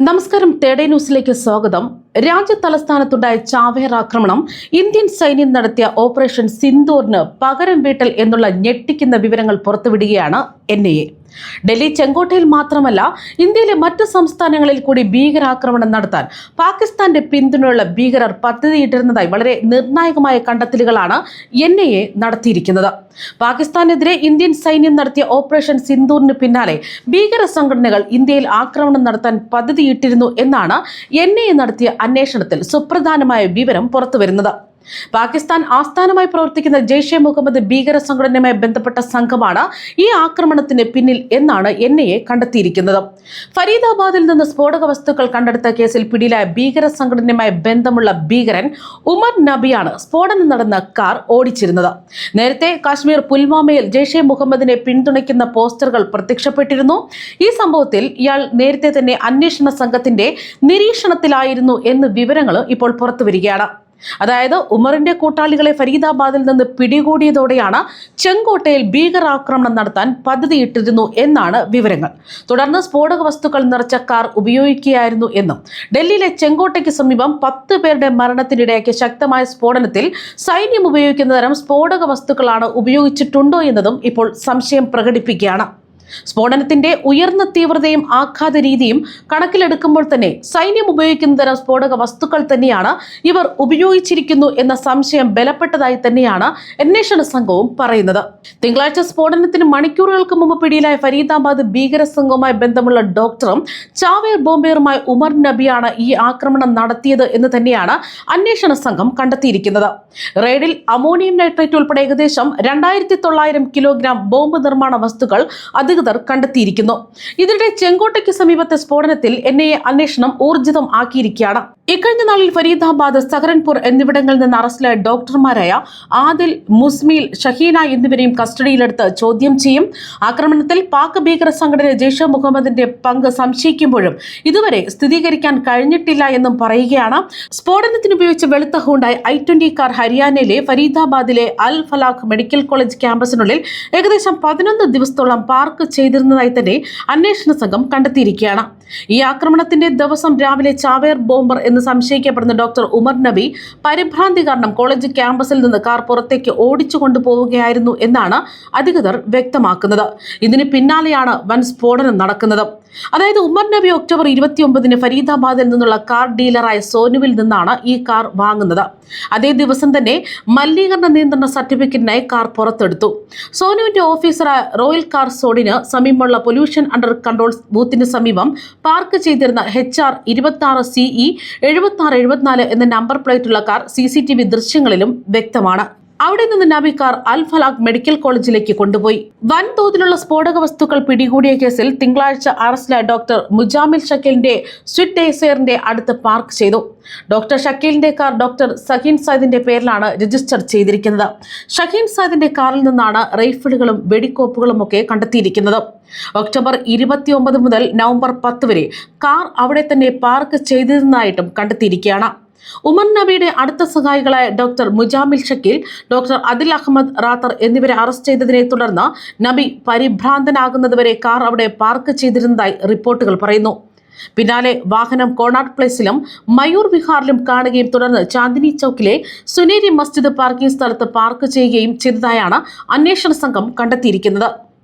നമസ്കാരം തേടേ ന്യൂസിലേക്ക് സ്വാഗതം. രാജ്യ തലസ്ഥാനത്തുണ്ടായ ചാവേർ ആക്രമണം ഇന്ത്യൻ സൈന്യം നടത്തിയ ഓപ്പറേഷൻ സിന്ദൂറിന് പകരം വീട്ടൽ എന്നുള്ള ഞെട്ടിക്കുന്ന വിവരങ്ങൾ പുറത്തുവിടുകയാണ് എൻ ഡൽഹി ചെങ്കോട്ടയിൽ മാത്രമല്ല ഇന്ത്യയിലെ മറ്റ് സംസ്ഥാനങ്ങളിൽ കൂടി ഭീകരാക്രമണം നടത്താൻ പാകിസ്ഥാന്റെ പിന്തുണയുള്ള ഭീകരർ പദ്ധതിയിട്ടിരുന്നതായി വളരെ നിർണായകമായ കണ്ടെത്തലുകളാണ് എൻ ഐ എ നടത്തിയിരിക്കുന്നത്. പാകിസ്ഥാനെതിരെ ഇന്ത്യൻ സൈന്യം നടത്തിയ ഓപ്പറേഷൻ സിന്ദൂറിന് പിന്നാലെ ഭീകര സംഘടനകൾ ഇന്ത്യയിൽ ആക്രമണം നടത്താൻ പദ്ധതിയിട്ടിരുന്നു എന്നാണ് എൻ ഐ എ നടത്തിയ അന്വേഷണത്തിൽ സുപ്രധാനമായ വിവരം പുറത്തുവരുന്നത്. പാകിസ്ഥാൻ ആസ്ഥാനമായി പ്രവർത്തിക്കുന്ന ജെയ്ഷെ മുഹമ്മദ് ഭീകര സംഘടനയുമായി ബന്ധപ്പെട്ട സംഘമാണ് ഈ ആക്രമണത്തിന് പിന്നിൽ എന്നാണ് എൻ ഐ എ കണ്ടെത്തിയിരിക്കുന്നത്. ഫരീദാബാദിൽ നിന്ന് സ്ഫോടക വസ്തുക്കൾ കണ്ടെടുത്ത കേസിൽ പിടിയിലായ ഭീകര സംഘടനയുമായി ബന്ധമുള്ള ഭീകരൻ ഉമർ നബിയാണ് സ്ഫോടനം നടന്ന കാർ ഓടിച്ചിരുന്നത്. നേരത്തെ കാശ്മീർ പുൽവാമയിൽ ജെയ്ഷെ മുഹമ്മദിനെ പിന്തുണയ്ക്കുന്ന പോസ്റ്ററുകൾ പ്രത്യക്ഷപ്പെട്ടിരുന്നു. ഈ സംഭവത്തിൽ ഇയാൾ നേരത്തെ തന്നെ അന്വേഷണ സംഘത്തിന്റെ നിരീക്ഷണത്തിലായിരുന്നു എന്ന് വിവരങ്ങൾ ഇപ്പോൾ പുറത്തുവരികയാണ്. അതായത് ഉമറിന്റെ കൂട്ടാളികളെ ഫരീദാബാദിൽ നിന്ന് പിടികൂടിയതോടെയാണ് ചെങ്കോട്ടയിൽ ഭീകരാക്രമണം നടത്താൻ പദ്ധതിയിട്ടിരുന്നു എന്നാണ് വിവരങ്ങൾ. തുടർന്ന് സ്ഫോടക വസ്തുക്കൾ നിറച്ച കാർ ഉപയോഗിക്കുകയായിരുന്നു എന്നും ഡൽഹിയിലെ ചെങ്കോട്ടയ്ക്ക് സമീപം പത്ത് പേരുടെ മരണത്തിനിടയാക്കിയ ശക്തമായ സ്ഫോടനത്തിൽ സൈന്യം ഉപയോഗിക്കുന്ന തരം സ്ഫോടക വസ്തുക്കളാണ് ഉപയോഗിച്ചിട്ടുണ്ടോ എന്നതും ഇപ്പോൾ സംശയം പ്രകടിപ്പിക്കുകയാണ്. സ്ഫോടനത്തിന്റെ ഉയർന്ന തീവ്രതയും ആഘാത രീതിയും കണക്കിലെടുക്കുമ്പോൾ തന്നെ സൈന്യം ഉപയോഗിക്കുന്ന തരം സ്ഫോടക വസ്തുക്കൾ തന്നെയാണ് ഇവർ ഉപയോഗിച്ചിരിക്കുന്നു എന്ന സംശയം ബലപ്പെട്ടതായി തന്നെയാണ് അന്വേഷണ സംഘവും പറയുന്നത്. തിങ്കളാഴ്ച സ്ഫോടനത്തിന് മണിക്കൂറുകൾക്ക് മുമ്പ് പിടിയിലായ ഫരീദാബാദ് ഭീകര സംഘവുമായി ബന്ധമുള്ള ഡോക്ടറും ചാവേർ ബോംബെയറുമായി ഉമർ നബിയാണ് ഈ ആക്രമണം നടത്തിയത് എന്ന് തന്നെയാണ് അന്വേഷണ സംഘം കണ്ടെത്തിയിരിക്കുന്നത്. റെയ്ഡിൽ അമോണിയം നൈട്രേറ്റ് ഉൾപ്പെടെ ഏകദേശം രണ്ടായിരത്തി തൊള്ളായിരം കിലോഗ്രാം ബോംബ് നിർമ്മാണ വസ്തുക്കൾ അധികൃതർ കണ്ടെത്തിയിരിക്കുന്നു. ഇതിനിടെ ചെങ്കോട്ടയ്ക്ക് സമീപത്തെ സ്ഫോടനത്തിൽ എൻ ഐ എ അന്വേഷണം ഊർജിതം ആക്കിയിരിക്കുകയാണ്. ഇക്കഴിഞ്ഞ നാളിൽ ഫരീദാബാദ് സഹരൻപൂർ എന്നിവിടങ്ങളിൽ നിന്ന് അറസ്റ്റിലായ ഡോക്ടർമാരായ ആദിൽ മുസ്മീൽ ഷഹീന എന്നിവരെയും കസ്റ്റഡിയിലെടുത്ത് ചോദ്യം ചെയ്യും. ആക്രമണത്തിൽ പാക് ഭീകര സംഘടന ജെയ്ഷെ മുഹമ്മദിന്റെ പങ്ക് സംശയിക്കുമ്പോഴും ഇതുവരെ സ്ഥിരീകരിക്കാൻ കഴിഞ്ഞിട്ടില്ല എന്നും പറയുകയാണ്. സ്ഫോടനത്തിന് ഉപയോഗിച്ച വെളുത്ത ഹൂണ്ടായി ഐ ട്വന്റി കാർ ഹരിയാനയിലെ ഫരീദാബാദിലെ അൽ ഫലാഖ് മെഡിക്കൽ കോളേജ് ക്യാമ്പസിനുള്ളിൽ ഏകദേശം പതിനൊന്ന് ദിവസത്തോളം പാർക്ക് ചെയ്തിരുന്നതായി തന്നെ അന്വേഷണ സംഘം കണ്ടെത്തിയിരിക്കുകയാണ്. ഈ ആക്രമണത്തിന്റെ ദിവസം രാവിലെ ചാവേർ ബോംബർ എന്ന് സംശയിക്കപ്പെടുന്ന ഡോക്ടർ ഉമർ നബി പരിഭ്രാന്തി കാരണം കോളേജ് ക്യാമ്പസിൽ നിന്ന് കാർ പുറത്തേക്ക് ഓടിച്ചു കൊണ്ടുപോവുകയായിരുന്നു എന്നാണ് അധികൃതർ വ്യക്തമാക്കുന്നത്. ഇതിന് പിന്നാലെയാണ് വൻ സ്ഫോടനം നടക്കുന്നത്. അതായത് ഉമർ നബി ഒക്ടോബർ ഇരുപത്തി ഒമ്പതിന് ഫരീദാബാദിൽ നിന്നുള്ള കാർ ഡീലറായ സോനുവിൽ നിന്നാണ് ഈ കാർ വാങ്ങുന്നത്. അതേ ദിവസം തന്നെ മലിനീകരണ നിയന്ത്രണ സർട്ടിഫിക്കറ്റിനായി കാർ പുറത്തെടുത്തു. സോനുവിന്റെ ഓഫീസറായ റോയൽ കാർ സോഡിന് സമീപമുള്ള പൊല്യൂഷൻ അണ്ടർ കൺട്രോൾ ബൂത്തിന് സമീപം പാർക്ക് ചെയ്തിരുന്ന എച്ച് ആർ ഇരുപത്തി ആറ് സിഇ എഴുപത്തി ആറ് എഴുപത്തിനാല് എന്ന number പ്ലേറ്റുള്ള car C C T V ദൃശ്യങ്ങളിലും വ്യക്തമാണ്. അവിടെ നിന്ന് നബിക്കാർ കാർ അൽ ഫലാഖ് മെഡിക്കൽ കോളേജിലേക്ക് കൊണ്ടുപോയി. വൻതോതിലുള്ള സ്ഫോടക വസ്തുക്കൾ പിടികൂടിയ കേസിൽ തിങ്കളാഴ്ച അറസ്റ്റിലായ ഡോക്ടർ മുജാമിൽ ഷക്കീലിന്റെ സ്വിറ്റ് ഡേസേറിന്റെ അടുത്ത് പാർക്ക് ചെയ്തു. ഡോക്ടർ ഷക്കീലിന്റെ കാർ ഡോക്ടർ സഹീൻ സാദിന്റെ പേരിലാണ് രജിസ്റ്റർ ചെയ്തിരിക്കുന്നത്. ഷഹീൻ സാദിന്റെ കാറിൽ നിന്നാണ് റൈഫിളുകളും വെടിക്കോപ്പുകളും ഒക്കെ കണ്ടെത്തിയിരിക്കുന്നത്. ഒക്ടോബർ ഇരുപത്തിയൊമ്പത് മുതൽ നവംബർ പത്ത് വരെ കാർ അവിടെ തന്നെ പാർക്ക് ചെയ്തിരുന്നതായിട്ടും കണ്ടെത്തിയിരിക്കുകയാണ്. ഉമർ നബിയുടെ അടുത്ത സഹായികളായ ഡോക്ടർ മുജാമിൽ ഷക്കീൽ ഡോക്ടർ അദിൽ അഹമ്മദ് റാത്തർ എന്നിവരെ അറസ്റ്റ് ചെയ്തതിനെ തുടർന്ന് നബി പരിഭ്രാന്തനാകുന്നതുവരെ കാർ അവിടെ പാർക്ക് ചെയ്തിരുന്നതായി റിപ്പോർട്ടുകൾ പറയുന്നു. പിന്നാലെ വാഹനം കോണാട്ട് പ്ലേസിലും മയൂർ വിഹാറിലും കാണുകയും തുടർന്ന് ചാന്ദിനി ചൌക്കിലെ സുനേരി മസ്ജിദ് പാർക്കിംഗ് സ്ഥലത്ത് പാർക്ക് ചെയ്യുകയും ചെയ്തതായാണ് അന്വേഷണ സംഘം കണ്ടെത്തിയിരിക്കുന്നത്.